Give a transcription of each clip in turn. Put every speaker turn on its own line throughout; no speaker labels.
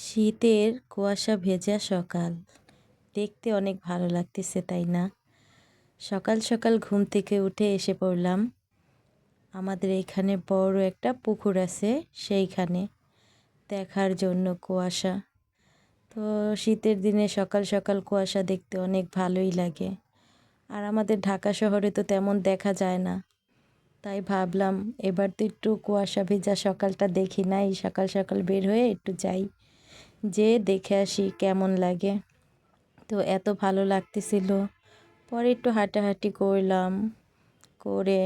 শীতের কুয়াশা ভেজা সকাল। দেখতে অনেক ভালো লাগতেছে, তাই না? সকাল সকাল ঘুম থেকে উঠে এসে পড়লাম। আমাদের এখানে বড় একটা পুকুর আছে সেইখানে দেখার জন্য কুয়াশা। তো শীতের দিনে সকাল সকাল কুয়াশা দেখতে অনেক ভালোই লাগে। আর আমাদের ঢাকা শহরে তো তেমন দেখা যায় না। তাই ভাবলাম এবার তো একটু কুয়াশা ভেজা সকালটা দেখি নাই, সকাল সকাল বের হয়ে একটু যাই। যে দেখে আসি কেমন লাগে। তো এত ভালো লাগতেছিল। পরে একটু হাঁটাহাঁটি করলাম, করে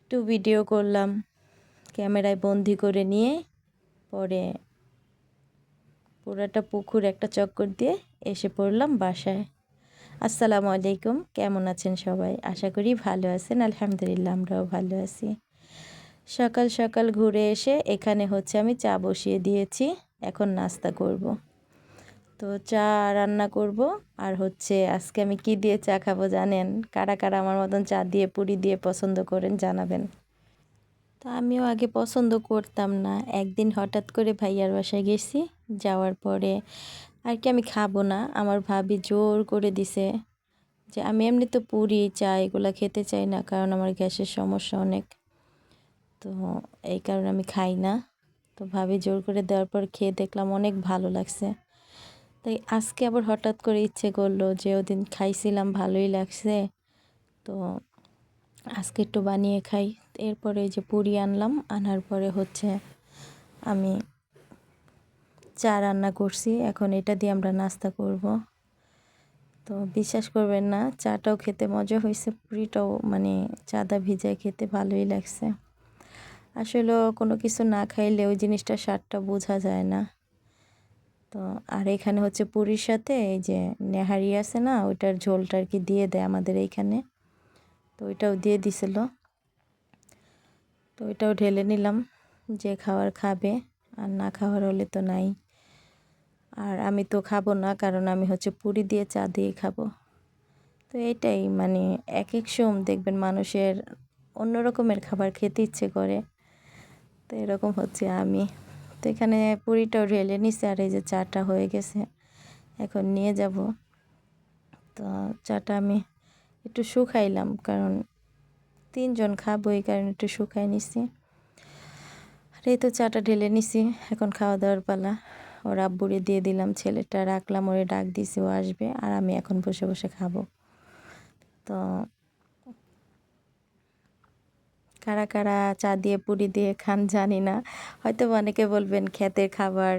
একটু ভিডিও করলাম, ক্যামেরায় বন্দি করে নিয়ে পরে পুরাটা পুকুর একটা চক্কর দিয়ে এসে পড়লাম বাসায়। আসসালামু আলাইকুম, কেমন আছেন সবাই? আশা করি ভালো আছেন, আলহামদুলিল্লাহ আমরাও ভালো আছি। সকাল সকাল ঘুরে এসে এখানে হচ্ছে আমি চা বসিয়ে দিয়েছি। এখন নাস্তা করব। তো চা রান্না করব আর হচ্ছে আজকে আমি কি দিয়ে চা খাব জানেন? কারা কারা আমার মতন চা দিয়ে, পুরি দিয়ে পছন্দ করেন জানাবেন। তো আমিও আগে পছন্দ করতাম না। একদিন হঠাৎ করে ভাইয়ার বাসায় গেছি। যাওয়ার পরে আর কি আমি খাব না। আমার ভাবি জোর করে দিছে যে আমি এমনি তো পুরি, চা এগুলো খেতে চাই না কারণ আমার গ্যাসের সমস্যা অনেক। তো এই কারণে আমি খাই না। তো ভাবি জোর করে দেওয়ার পর খেয়ে দেখলাম অনেক ভালো লাগছে। তাই আজকে আবার হঠাৎ করে ইচ্ছে করল যে ওদিন খাইছিলাম, ভালোই লাগছে। তো আজকে একটু বানিয়ে খাই। এরপরে যে পুরি আনলাম, আনার পরে হচ্ছে আমি চা রান্না করছি। এখন এটা দিয়ে আমরা নাস্তা করব। তো বিশ্বাস করবেন না, চাটাও খেতে মজা হয়েছে, পুরিটাও মানে চাদা ভিজায় খেতে ভালোই লাগছে। আসলে কোনো কিছু না খাইলে ওই জিনিসটা স্বাদটা বোঝা যায় না। তো আর এখানে হচ্ছে পুরীর সাথে এই যে নেহারি আছে না, ওইটার ঝোলটা আর কি দিয়ে দেয় আমাদের এইখানে। তো ওইটাও দিয়ে দিছিল। তো ওইটাও ঢেলে নিলাম, যে খাওয়ার খাবে, আর না খাওয়ার হলে তো নাই। আর আমি তো খাব না, কারণ আমি হচ্ছে পুরি দিয়ে চা দিয়ে খাব। তো এটাই মানে এক এক সোম দেখবেন মানুষের অন্য রকমের খাবার খেতে ইচ্ছে করে। তো এরকম হচ্ছে আমি। তো এখানে পুরিটাও ঢেলে নিছে আর এই যে চাটা হয়ে গেছে, এখন নিয়ে যাব। তো চাটা আমি একটু শুকাইলাম কারণ তিনজন খাব এই কারণে একটু শুকাই নিছি। আর এই তো চাটা ঢেলে নিছি, এখন খাওয়া দাওয়ার পালা। ওর আব্বুরে দিয়ে দিলাম, ছেলেটা রাখলাম, ওরে ডাক দিছি, ও আসবে। আর আমি এখন বসে বসে খাব। তো কারা কারা চা দিয়ে, পুরি দিয়ে খান জানি না। হয়তো অনেকে বলবেন ক্ষেতের খাবার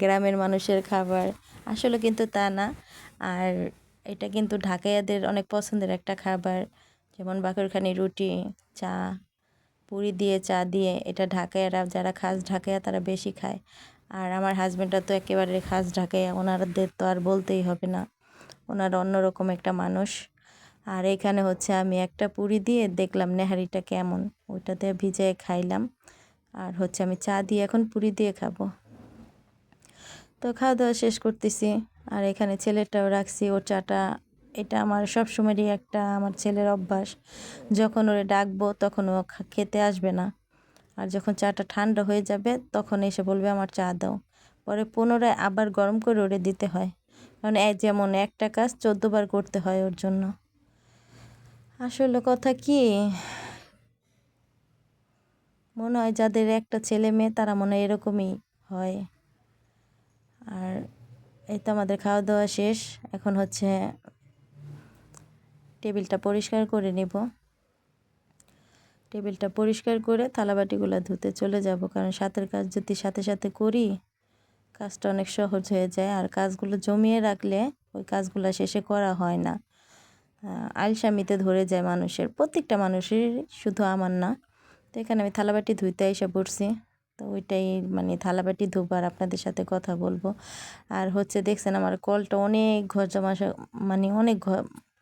গ্রামের মানুষের খাবার। আসলে কিন্তু তা না। আর এটা কিন্তু ঢাকাইয়াদের অনেক পছন্দের একটা খাবার। যেমন বাকরখানি রুটি, চা, পুরি দিয়ে, চা দিয়ে। এটা ঢাকাইয়ারা, যারা খাস ঢাকাইয়া, তারা বেশি খায়। আর আমার হাজব্যান্ডরা তো একেবারে খাস ঢাকাইয়া। ওনাদের তো আর বলতেই হবে না। ওনারা অন্যরকম একটা মানুষ। আর এখানে হচ্ছে আমি একটা পুরি দিয়ে দেখলাম নেহারিটা কেমন। ওইটাতে ভিজে খাইলাম। আর হচ্ছে আমি চা দিয়ে এখন পুরি দিয়ে খাব। তো খাওয়া দাওয়া শেষ করতেছি। আর এখানে ছেলেটাও রাখছি ওর চাটা। এটা আমার সবসময়েরই একটা আমার ছেলের অভ্যাস। যখন ওরে ডাকবো তখন ও খেতে আসবে না। আর যখন চাটা ঠান্ডা হয়ে যাবে তখন এসে বলবে আমার চা দাও। পরে পুনরায় আবার গরম করে ওরে দিতে হয়। কারণ যেমন একটা কাজ চোদ্দোবার করতে হয় ওর জন্য। আসলে কথা কি? মনে হয় যাদের একটা ছেলে মেয়ে, তারা মনে হয় এরকমই হয়। আর এই তো আমাদের খাওয়া দাওয়া শেষ। এখন হচ্ছে টেবিলটা পরিষ্কার করে নেব। টেবিলটা পরিষ্কার করে থালাবাটিগুলো ধুতে চলে যাব, কারণ সাথের কাজ যদি সাথে সাথে করি, কাজটা অনেক সহজ হয়ে যায়। আর কাজগুলো জমিয়ে রাখলে ওই কাজগুলো শেষে করা হয় না। আলসামিতে ধরে যায় মানুষের। প্রত্যেকটা মানুষের শুধু আমার না। তো এখানে আমি থালাবাটি ধুইতে এসে পড়ছি। তো ওইটাই মানে থালাবাটি ধুবার, আপনাদের সাথে কথা বলব। আর হচ্ছে দেখছেন আমার কলটা অনেক ঘষা মাসা মানে অনেক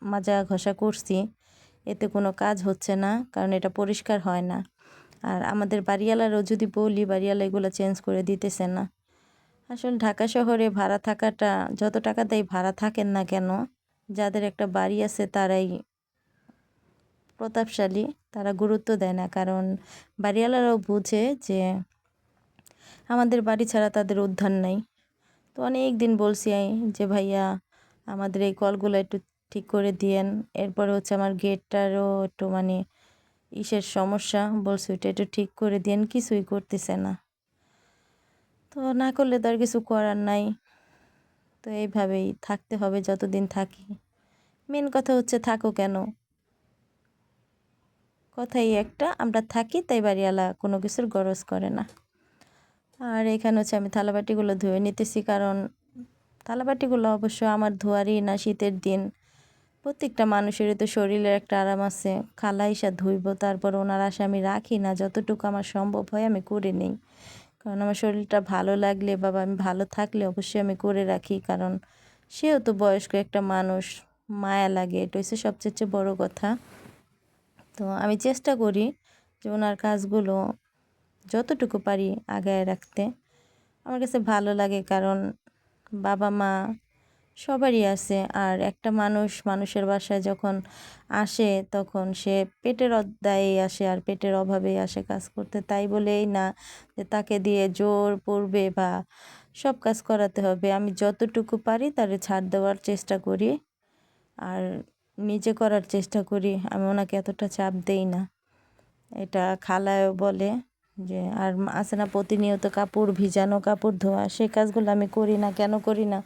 মাজা ঘষা করছি। এতে কোনো কাজ হচ্ছে না, কারণ এটা পরিষ্কার হয় না। আর আমাদের বাড়িওয়ালারও যদি বলি, বাড়িওয়ালা এগুলো চেঞ্জ করে দিতেছে না। আসলে ঢাকা শহরে ভাড়া থাকাটা, যত টাকা দেয় ভাড়া থাকেন না কেন যাদের একটা বাড়ি আছে তারাই প্রতাপশালী, তারা গুরুত্ব দেয় না। কারণ বাড়িওয়ালারাও বুঝে যে আমাদের বাড়ি ছাড়া তাদের উদ্ধার নাই। তো অনেক দিন বলছি আমি যে, ভাইয়া, আমাদের এই কলগুলো একটু ঠিক করে দিয়েন। এরপরে হচ্ছে আমার গেটটারও একটু মানে ইসের সমস্যা। বলছি ওইটা একটু ঠিক করে দিয়েন, কিছুই করতেছে না। তো না করলে তো আর কিছু করার নাই। তো এইভাবেই থাকতে হবে যতদিন থাকি। মেন কথা হচ্ছে থাকো কেন? কথাই একটা, আমরা থাকি তাই বাড়িওয়ালা কোনো কিছুর গরজ করে না। আর এখানে হচ্ছে আমি থালাবাটিগুলো ধুয়ে নিতেছি কারণ থালাবাটিগুলো অবশ্য আমার ধোয়ারই না শীতের দিন। প্রত্যেকটা মানুষেরই তো শরীরের একটা আরাম আছে, খালা ইসা ধুইব, তারপর ওনার আশা আমি রাখি না, যতটুকু আমার সম্ভব হয় আমি করে নিই। কারণ আমার শরীরটা ভালো লাগলে বাবা আমি ভালো থাকলে অবশ্যই আমি করে রাখি। কারণ সেও তো বয়স্ক একটা মানুষ, মায়া লাগে, এটা হচ্ছে সবচেয়ে বড় কথা। তো আমি চেষ্টা করি যে ওনার কাজগুলো যতটুকু পারি আগায় রাখতে। আমার কাছে ভালো লাগে কারণ বাবা মা সবারই আছে। আর একটা মানুষ মানুষের বাসায় যখন আসে তখন সে পেটের অধ্যায়ে আসে আর পেটের অভাবেই আসে কাজ করতে। তাই বলেই না যে তাকে দিয়ে জোর পড়বে বা সব কাজ করাতে হবে। আমি যতটুকু পারি তারে ছাড় দেওয়ার চেষ্টা করি আর নিজে করার চেষ্টা করি। আমি ওনাকে এতটা চাপ দেই না। এটা খালায়ও বলে যে, আর আছে না প্রতিনিয়ত কাপড় ভিজানো, কাপড় ধোয়া সেই কাজগুলো আমি করি না, কেন করি না?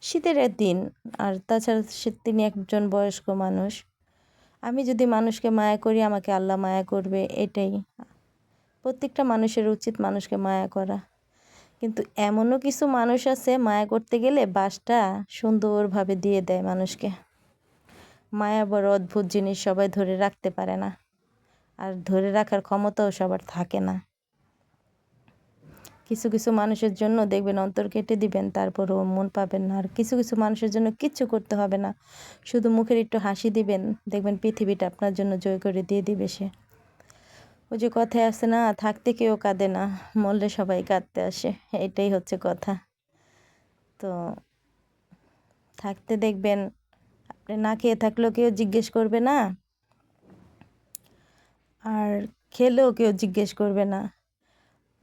শীতের দিন, আর তাছাড়া তিনি একজন বয়স্ক মানুষ। আমি যদি মানুষকে মায়া করি, আমাকে আল্লাহ মায়া করবে, এটাই। প্রত্যেকটা মানুষের উচিত মানুষকে মায়া করা। কিন্তু এমনও কিছু মানুষ আছে, মায়া করতে গেলে বাসটা সুন্দরভাবে দিয়ে দেয় মানুষকে। মায়া বড় অদ্ভুত জিনিস সবাই ধরে রাখতে পারে না। আর ধরে রাখার ক্ষমতাও সবার থাকে না। কিছু কিছু মানুষের জন্য দেখবেন অন্তর কেটে দিবেন, তারপরও মন পাবেন না। আর কিছু কিছু মানুষের জন্য কিচ্ছু করতে হবে না, শুধু মুখের একটু হাসি দিবেন, দেখবেন পৃথিবীটা আপনার জন্য জয় করে দিয়ে দিবে সে। ওই যে কথায় আছে না, থাকতে কেউ কাঁদে না, মরলে সবাই কাঁদতে আসে, এটাই হচ্ছে কথা। তো থাকতে দেখবেন, আপনি না খেয়ে থাকলেও কেউ জিজ্ঞেস করবে না, আর খেলেও কেউ জিজ্ঞেস করবে না।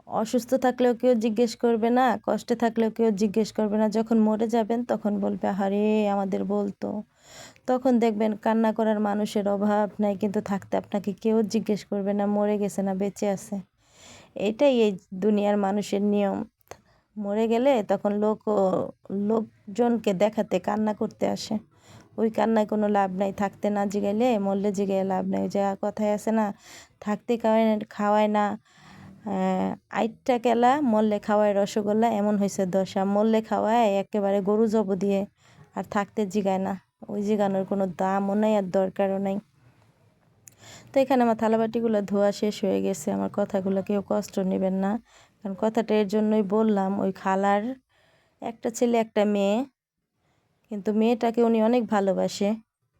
অসুস্থ থাকলেও কেউ জিজ্ঞেস করবে না, কষ্টে থাকলেও কেউ জিজ্ঞেস করবে না। যখন মরে যাবেন, তখন বলবে আরে আমাদের বলতো। তখন দেখবেন কান্না করার মানুষের অভাব নাই, কিন্তু থাকতে আপনাকে কেউ জিজ্ঞেস করবে না, মরে গেছে না, বেঁচে আছে? এটাই এই দুনিয়ার মানুষের নিয়ম। মরে গেলে তখন লোক লোকজনকে দেখাতে, কান্না করতে আসে। ওই কান্নায় কোনো লাভ নাই, থাকতে না জিগাইলে, মরলে জিগাইলে লাভ নাই। যা কথায় আছে না, থাকতে খাওয়ায় খাওয়ায় না। আইটটা কেলা মল্লে খাওয়ায় রসগোল্লা, এমন হয়েছে দশা। মল্লে খাওয়ায় একেবারে গরু জব দিয়ে আর থাকতে জিগায় না। ওই জিগানোর কোনো দামও নাই আর দরকারও নাই। তো এখানে আমার থালাবাটিগুলো ধোয়া শেষ হয়ে গেছে। আমার কথাগুলো কেউ কষ্ট নেবেন না। কারণ কথাটা এর জন্যই বললাম, ওই খালার একটা ছেলে, একটা মেয়ে। কিন্তু মেয়েটাকে উনি অনেক ভালোবাসে।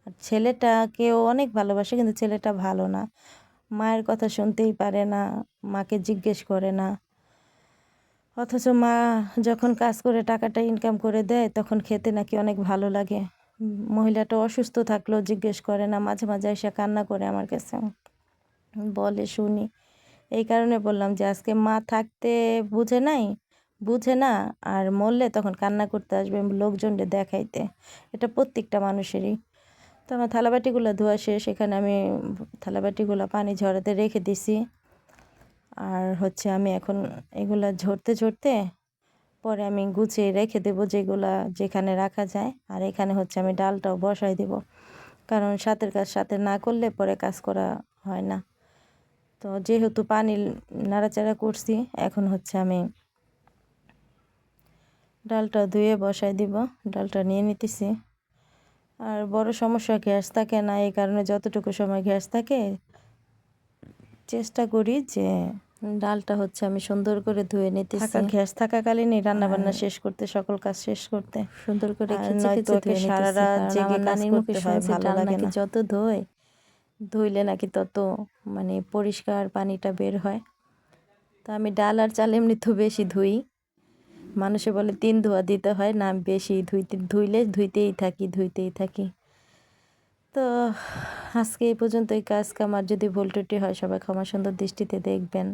আর ছেলেটাকেও অনেক ভালোবাসে, কিন্তু ছেলেটা ভালো না। মায়ের কথা শুনতেই পারে না, মাকে জিজ্ঞেস করে না। অথচ মা যখন কাজ করে টাকাটা ইনকাম করে দেয়, তখন খেতে নাকি অনেক ভালো লাগে। মহিলাটা অসুস্থ থাকলেও জিজ্ঞেস করে না, মাঝে মাঝে এসে কান্না করে আমার কাছে। বলে, শুনি। এই কারণে বললাম যে, আজকে মা থাকতে বুঝে নাই? বুঝে না। আর মরলে তখন কান্না করতে আসবে লোকজনকে দেখাইতে। এটা প্রত্যেকটা মানুষেরই। তো আমার থালাবাটিগুলো ধোয়া শেষ, এখানে আমি থালাবাটিগুলো পানি ঝরাতে রেখে দিছি। আর হচ্ছে আমি এখন এগুলা ঝরতে ঝরতে পরে আমি গুছিয়ে রেখে দেব যেগুলা যেখানে রাখা যায়। আর এখানে হচ্ছে আমি ডালটাও বসাই দেব, কারণ সাথের কাজ সাথে না করলে পরে কাজ করা হয় না। তো যেহেতু পানি নাড়াচাড়া করছি, এখন হচ্ছে আমি ডালটা ধুয়ে বসাই দিব। ডালটা নিয়ে নিতেছি। আর বড় সমস্যা গ্যাস থাকে না এই কারণে যতটুকু সময় গ্যাস থাকে চেষ্টা করি যে ডালটা হচ্ছে আমি সুন্দর করে ধুয়ে নিতে থাকা গ্যাস থাকাকালীনই রান্না বান্না শেষ করতে সকল কাজ শেষ করতে সুন্দর করে নয়তো সারা রাত জেগে কাজ করতে ভালো লাগে না। যত ধোয় ধুইলে নাকি তত মানে পরিষ্কার পানিটা বের হয়। তো আমি ডাল আর চাল এমনি তো বেশি ধুই। মানুষে বলে, তিন ধোয়া দিতে হয় না, বেশি ধুইতে, ধুইলে ধুইতেই থাকি ধুইতেই থাকি। তো আজকে এই পর্যন্ত এই কাজ কামার যদি ভুল ত্রুটি হয়, সবাই ক্ষমা সুন্দর দৃষ্টিতে দেখবেন।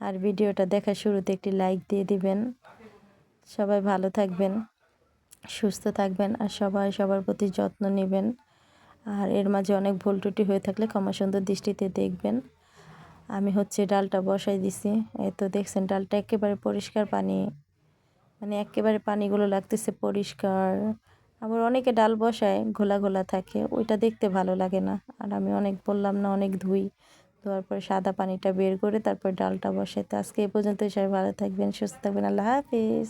আর ভিডিওটা দেখার শুরুতে একটি লাইক দিয়ে দিবেন। সবাই ভালো থাকবেন, সুস্থ থাকবেন আর সবাই সবার প্রতি যত্ন নেবেন। আর এর মাঝে অনেক ভুল ত্রুটি হয়ে থাকলে ক্ষমা সুন্দর দৃষ্টিতে দেখবেন। আমি হচ্ছে ডালটা বসাই দিছি। এই তো দেখছেন, ডালটা একেবারে পরিষ্কার পানি মানে একেবারে পানিগুলো লাগতেছে পরিষ্কার। আবার অনেকে ডাল বসায়, ঘোলা ঘোলা থাকে, ওইটা দেখতে ভালো লাগে না। আর আমি অনেক বললাম না, অনেক ধুই। ধোয়ার পরে সাদা পানিটা বের করে তারপর ডালটা বসাই। তো আজকে এ পর্যন্ত সবাই ভালো থাকবেন, সুস্থ থাকবেন, আল্লাহ হাফিজ।